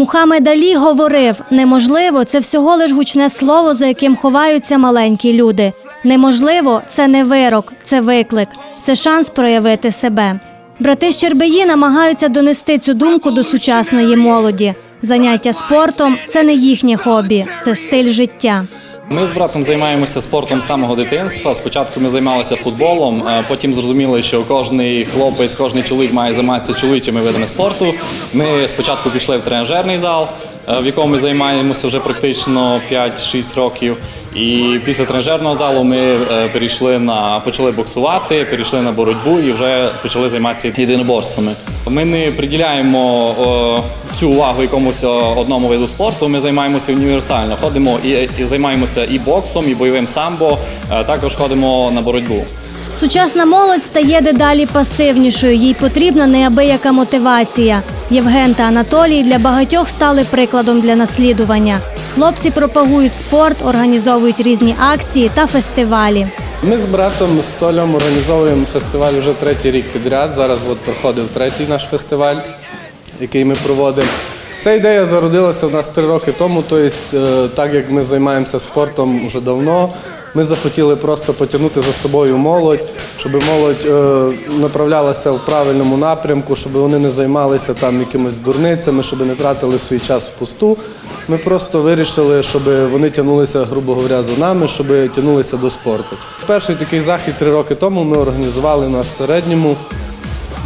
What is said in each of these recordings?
Мухаммед Алі говорив: неможливо це всього лиш гучне слово, за яким ховаються маленькі люди. Неможливо це не вирок, це виклик, це шанс проявити себе. Брати Щербеї намагаються донести цю думку до сучасної молоді. Заняття спортом це не їхнє хобі, це стиль життя. Ми з братом займаємося спортом з самого дитинства. Спочатку ми займалися футболом, а потім зрозуміли, що кожен хлопець, кожен чоловік має займатися чоловічими видами спорту. Ми спочатку пішли в тренажерний зал, е, в якому ми займаємося вже практично 5-6 років. І після тренажерного залу ми е, перейшли на почали боксувати, перейшли на боротьбу і вже почали займатися єдиноборствами. Ми не приділяємо всю увагу якомусь одному виду спорту. Ми займаємося універсально. Ходимо і, і займаємося і боксом, і бойовим самбо. е, Також ходимо на боротьбу. Сучасна молодь стає дедалі пасивнішою. Їй потрібна неабияка мотивація. Євген та Анатолій для багатьох стали прикладом для наслідування. Хлопці пропагують спорт, організовують різні акції та фестивалі. Ми з братом з Толем організовуємо фестиваль вже третій рік підряд. Зараз от проходив третій наш фестиваль, який ми проводимо. Ця ідея зародилася у нас три роки тому. Тобто, так як ми займаємося спортом вже давно, ми захотіли просто потягнути за собою молодь, щоб молодь е, направлялася в правильному напрямку, щоб вони не займалися там якимись дурницями, щоб не тратили свій час впусту. Ми просто вирішили, щоб вони тягнулися, грубо говоря, за нами, щоб тягнулися до спорту. Перший такий захід три роки тому ми організували на середньому.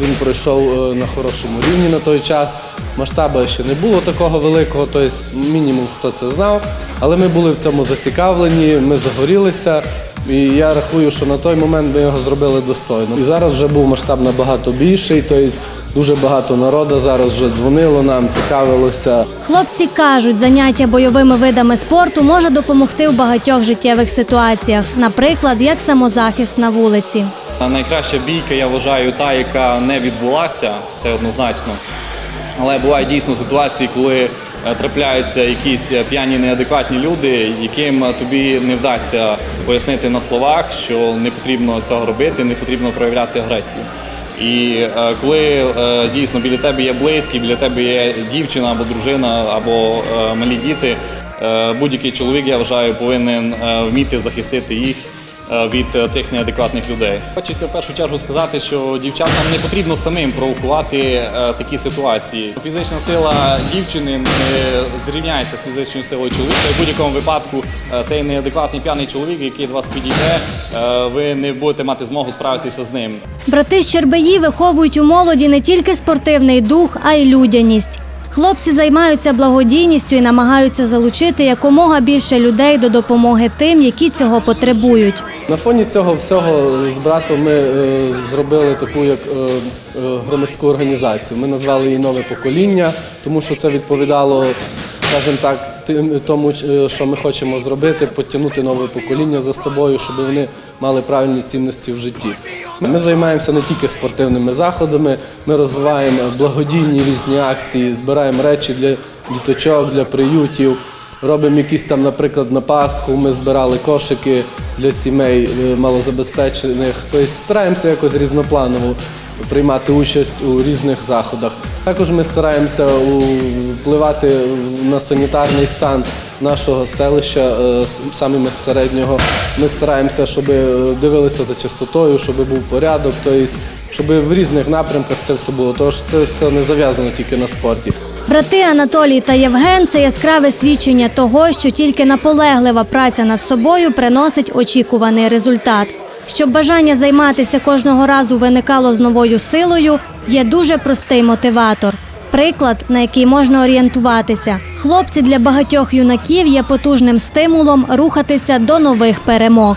Він пройшов е, на хорошому рівні на той час. Масштабу ще не було такого великого, тобто мінімум хто це знав. Але ми були в цьому зацікавлені, ми загорілися. І я рахую, що на той момент ми його зробили достойно. І зараз вже був масштаб набагато більший, тобто дуже багато народу зараз вже дзвонило нам, цікавилося. Хлопці кажуть, заняття бойовими видами спорту може допомогти у багатьох життєвих ситуаціях, наприклад, як самозахист на вулиці. Найкраща бійка, я вважаю, та, яка не відбулася, це однозначно. Але бувають дійсно ситуації, коли е, трапляються якісь е, п'яні неадекватні люди, яким е, тобі не вдасться пояснити на словах, що не потрібно цього робити, не потрібно проявляти агресію. І коли дійсно біля тебе є близькі, біля тебе є дівчина або дружина, або малі діти, будь-який чоловік, я вважаю, повинен вміти захистити їх від е, цих неадекватних людей. Хочеться в першу чергу сказати, що дівчатам не потрібно самим провокувати е, такі ситуації. Фізична сила дівчини не зрівняється з фізичною силою чоловіка. В будь-якому випадку е, цей неадекватний п'яний чоловік, який до вас підійде, е, ви не будете мати змогу справитися з ним. Брати Щербеї виховують у молоді не тільки спортивний дух, а й людяність. Хлопці займаються благодійністю і намагаються залучити якомога більше людей до допомоги тим, які цього потребують. На фоні цього всього з братом ми е, зробили таку як е, е, громадську організацію. Ми назвали її нове покоління, тому що це відповідало, скажімо так, тим- тому, е, що ми хочемо зробити, потягнути нове покоління за собою, щоб вони мали правильні цінності в житті. Ми займаємося не тільки спортивними заходами, ми розвиваємо благодійні різні акції, збираємо речі для діточок, для приютів. Робимо якісь там, наприклад, на Пасху ми збирали кошики для сімей е, малозабезпечених. Тобто стараємося якось різнопланово приймати участь у різних заходах. Також ми стараємося впливати на санітарний стан нашого селища, е, саме середнього. Ми стараємося, щоб е, дивилися за чистотою, щоб був порядок, тобто, щоб в різних напрямках це все було. Що це все не зав'язано тільки на спорті. Брати Анатолій та Євген це яскраве свідчення того, що тільки наполеглива праця над собою приносить очікуваний результат. Щоб бажання займатися кожного разу виникало з новою силою, є дуже простий мотиватор. Приклад, на який можна орієнтуватися. Хлопці для багатьох юнаків є потужним стимулом рухатися до нових перемог.